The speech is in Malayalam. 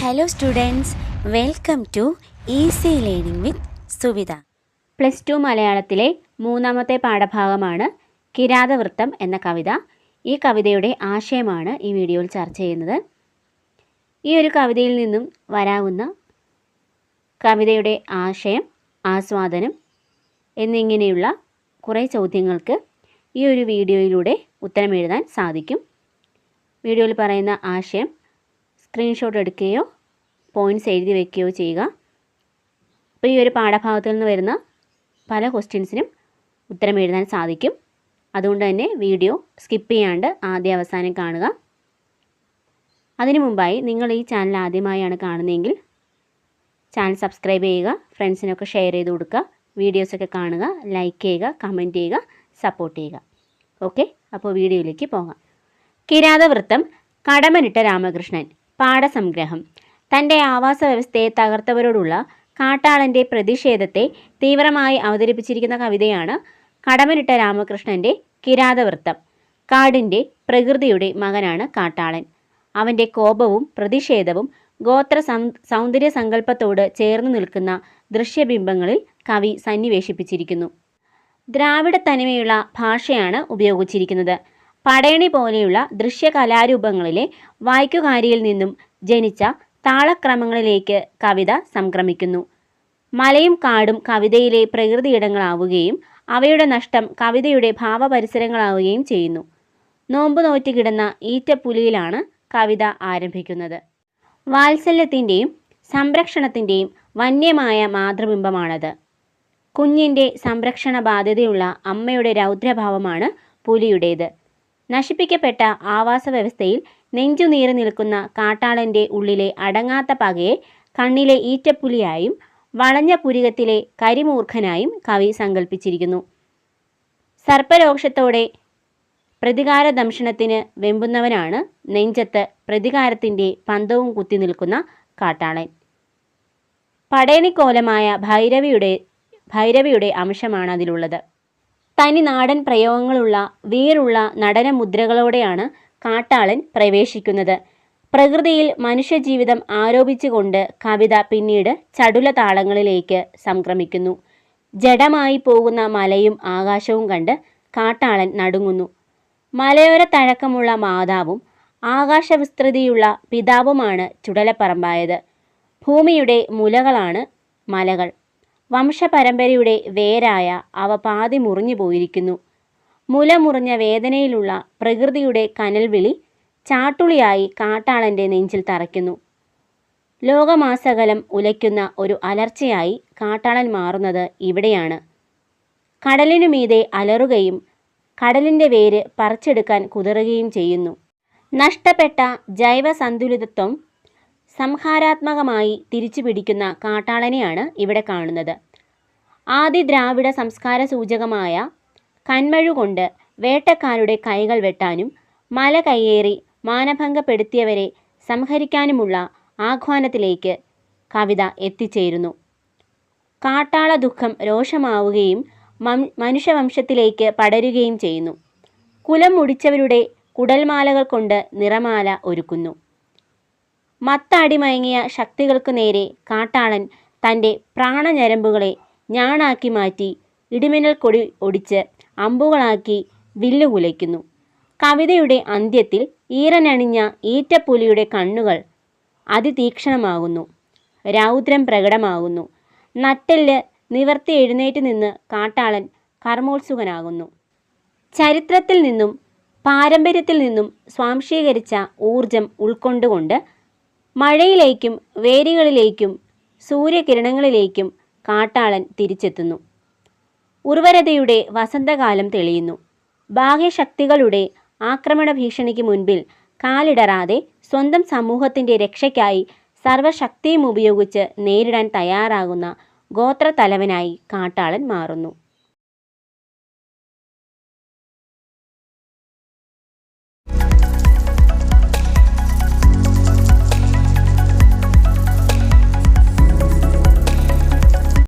Hello students welcome to easy learning with Suvitha plus two മലയാളത്തിലെ മൂന്നാമത്തെ പാഠഭാഗമാണ് കിരാതവൃത്തം എന്ന കവിത. ഈ കവിതയുടെ ആശയമാണ് ഈ വീഡിയോയിൽ ചർച്ച ചെയ്യുന്നത്. ഈ ഒരു കവിതയിൽ നിന്നും വരാവുന്ന കവിതയുടെ ആശയം ആസ്വാദനം എന്നിങ്ങനെയുള്ള കുറേ ചോദ്യങ്ങൾക്ക് ഈ ഒരു വീഡിയോയിലൂടെ ഉത്തരം എഴുതാൻ സാധിക്കും. വീഡിയോയിൽ പറയുന്ന ആശയം സ്ക്രീൻഷോട്ട് എടുക്കുകയോ പോയിന്റ്സ് എഴുതി വയ്ക്കുകയോ ചെയ്യുക. അപ്പോൾ ഈ ഒരു പാഠഭാഗത്തിൽ നിന്ന് വരുന്ന പല ക്വസ്റ്റ്യൻസിനും ഉത്തരം എഴുതാൻ സാധിക്കും. അതുകൊണ്ട് തന്നെ വീഡിയോ സ്കിപ്പ് ചെയ്യാണ്ട് ആദ്യ അവസാനം കാണുക. അതിനു മുമ്പായി നിങ്ങൾ ഈ ചാനൽ ആദ്യമായാണ് കാണുന്നതെങ്കിൽ ചാനൽ സബ്സ്ക്രൈബ് ചെയ്യുക ഫ്രണ്ട്സിനൊക്കെ ഷെയർ ചെയ്ത് കൊടുക്കുക വീഡിയോസൊക്കെ കാണുക ലൈക്ക് ചെയ്യുക കമന്റ് ചെയ്യുക സപ്പോർട്ട് ചെയ്യുക. ഓക്കെ അപ്പോൾ വീഡിയോയിലേക്ക് പോകാം. കിരാതവൃത്തം കടമനിട്ട രാമകൃഷ്ണൻ. പാഠസംഗ്രഹം. തന്റെ ആവാസ വ്യവസ്ഥയെ തകർത്തവരോടുള്ള കാട്ടാളന്റെ പ്രതിഷേധത്തെ തീവ്രമായി അവതരിപ്പിച്ചിരിക്കുന്ന കവിതയാണ് കടമനിട്ട രാമകൃഷ്ണന്റെ കിരാതവൃത്തം. കാടിന്റെ പ്രകൃതിയുടെ മകനാണ് കാട്ടാളൻ. അവന്റെ കോപവും പ്രതിഷേധവും ഗോത്ര സൗന്ദര്യ സങ്കല്പത്തോട് ചേർന്ന് നിൽക്കുന്ന ദൃശ്യബിംബങ്ങളിൽ കവി സന്നിവേശിപ്പിച്ചിരിക്കുന്നു. ദ്രാവിഡ തനിമയുള്ള ഭാഷയാണ് ഉപയോഗിച്ചിരിക്കുന്നത്. പടയണി പോലെയുള്ള ദൃശ്യകലാരൂപങ്ങളിലെ വായിക്കുകാരിയിൽ നിന്നും ജനിച്ച താളക്രമങ്ങളിലേക്ക് കവിത സംക്രമിക്കുന്നു. മലയും കാടും കവിതയിലെ പ്രകൃതിയിടങ്ങളാവുകയും അവയുടെ നഷ്ടം കവിതയുടെ ഭാവപരിസരങ്ങളാവുകയും ചെയ്യുന്നു. നോമ്പ് നോറ്റ് കിടന്ന ഈറ്റപ്പുലിയിലാണ് കവിത ആരംഭിക്കുന്നത്. വാത്സല്യത്തിന്റെയും സംരക്ഷണത്തിന്റെയും വന്യമായ മാതൃബിംബമാണത്. കുഞ്ഞിന്റെ സംരക്ഷണ ബാധ്യതയുള്ള അമ്മയുടെ രൗദ്രഭാവമാണ് പുലിയുടേത്. നശിപ്പിക്കപ്പെട്ട ആവാസ വ്യവസ്ഥയിൽ നെഞ്ചുനീറി നിൽക്കുന്ന കാട്ടാളന്റെ ഉള്ളിലെ അടങ്ങാത്ത പകയെ കണ്ണിലെ ഈറ്റപ്പുലിയായും വളഞ്ഞ പുരികത്തിലെ കരിമൂർഖനായും കവി സങ്കല്പിച്ചിരിക്കുന്നു സർപ്പരോക്ഷത്തോടെ പ്രതികാര ദംശനത്തിന് വെമ്പുന്നവനാണ് നെഞ്ചത്ത് പ്രതികാരത്തിന്റെ പന്തവും കുത്തി നിൽക്കുന്ന കാട്ടാളൻ. പടയണിക്കോലമായ ഭൈരവിയുടെ ഭൈരവിയുടെ അംശമാണ് അതിലുള്ളത് തനി നാടൻ പ്രയോഗങ്ങളുള്ള വേറുള്ള നടനമുദ്രകളോടെയാണ് കാട്ടാളൻ പ്രവേശിക്കുന്നത്. പ്രകൃതിയിൽ മനുഷ്യജീവിതം ആരോപിച്ചുകൊണ്ട് കവിത പിന്നീട് ചടുല താളങ്ങളിലേക്ക് സംക്രമിക്കുന്നു. ജഡമായി പോകുന്ന മലയും ആകാശവും കണ്ട് കാട്ടാളൻ നടുങ്ങുന്നു. മലയോര തഴക്കമുള്ള മാതാവും ആകാശവിസ്തൃതിയുള്ള പിതാവുമാണ് ചുടലപ്പറമ്പായത്. ഭൂമിയുടെ മുലകളാണ് മലകൾ. വംശപരമ്പരയുടെ വേരായ അവ പാതി മുറിഞ്ഞു പോയിരിക്കുന്നു. മുലമുറിഞ്ഞ വേദനയിലുള്ള പ്രകൃതിയുടെ കനൽവിളി ചാട്ടുളിയായി കാട്ടാളന്റെ നെഞ്ചിൽ തറയ്ക്കുന്നു. ലോകമാസകലം ഉലയ്ക്കുന്ന ഒരു അലർച്ചയായി കാട്ടാളൻ മാറുന്നത് ഇവിടെയാണ്. കടലിനു മീതെ അലറുകയും കടലിന്റെ വേര് പറിച്ചെടുക്കാൻ കുതിറുകയും ചെയ്യുന്നു. നഷ്ടപ്പെട്ട ജൈവ സന്തുലിതത്വം സംഹാരാത്മകമായി തിരിച്ചു പിടിക്കുന്ന കാട്ടാളനെയാണ് ഇവിടെ കാണുന്നത്. ആദി ദ്രാവിഡ സംസ്കാര സൂചകമായ കന്മഴുകൊണ്ട് വേട്ടക്കാരുടെ കൈകൾ വെട്ടാനും മല കയ്യേറി മാനഭംഗപ്പെടുത്തിയവരെ സംഹരിക്കാനുമുള്ള ആഹ്വാനത്തിലേക്ക് കവിത എത്തിച്ചേരുന്നു. കാട്ടാള ദുഃഖം രോഷമാവുകയും മനുഷ്യവംശത്തിലേക്ക് പടരുകയും ചെയ്യുന്നു. കുലം മുടിച്ചവരുടെ കുടൽമാലകൾ കൊണ്ട് നിറമാല ഒരുക്കുന്നു. മത്തടിമയങ്ങിയ ശക്തികൾക്കു നേരെ കാട്ടാളൻ തന്റെ പ്രാണഞരമ്പുകളെ ഞാണാക്കി മാറ്റി ഇടിമിന്നൽ കൊടി ഒടിച്ച് അമ്പുകളാക്കി വില്ലുകുലയ്ക്കുന്നു കവിതയുടെ അന്ത്യത്തിൽ ഈറനണിഞ്ഞ ഈറ്റപ്പുലിയുടെ കണ്ണുകൾ അതിതീക്ഷണമാകുന്നു. രൗദ്രം പ്രകടമാകുന്നു. നട്ടെല്ല് നിവർത്തി എഴുന്നേറ്റ് നിന്ന് കാട്ടാളൻ കർമ്മോത്സുകനാകുന്നു. ചരിത്രത്തിൽ നിന്നും പാരമ്പര്യത്തിൽ നിന്നും സ്വാംശീകരിച്ച ഊർജം ഉൾക്കൊണ്ടുകൊണ്ട് മഴയിലേക്കും വേരുകളിലേക്കും സൂര്യകിരണങ്ങളിലേക്കും കാട്ടാളൻ തിരിച്ചെത്തുന്നു. ഉർവരതയുടെ വസന്തകാലം തെളിയുന്നു. ബാഹ്യശക്തികളുടെ ആക്രമണ ഭീഷണിക്ക് മുൻപിൽ കാലിടറാതെ സ്വന്തം സമൂഹത്തിന്റെ രക്ഷയ്ക്കായി സർവശക്തിയും ഉപയോഗിച്ച് നേരിടാൻ തയ്യാറാകുന്ന ഗോത്രത്തലവനായി കാട്ടാളൻ മാറുന്നു.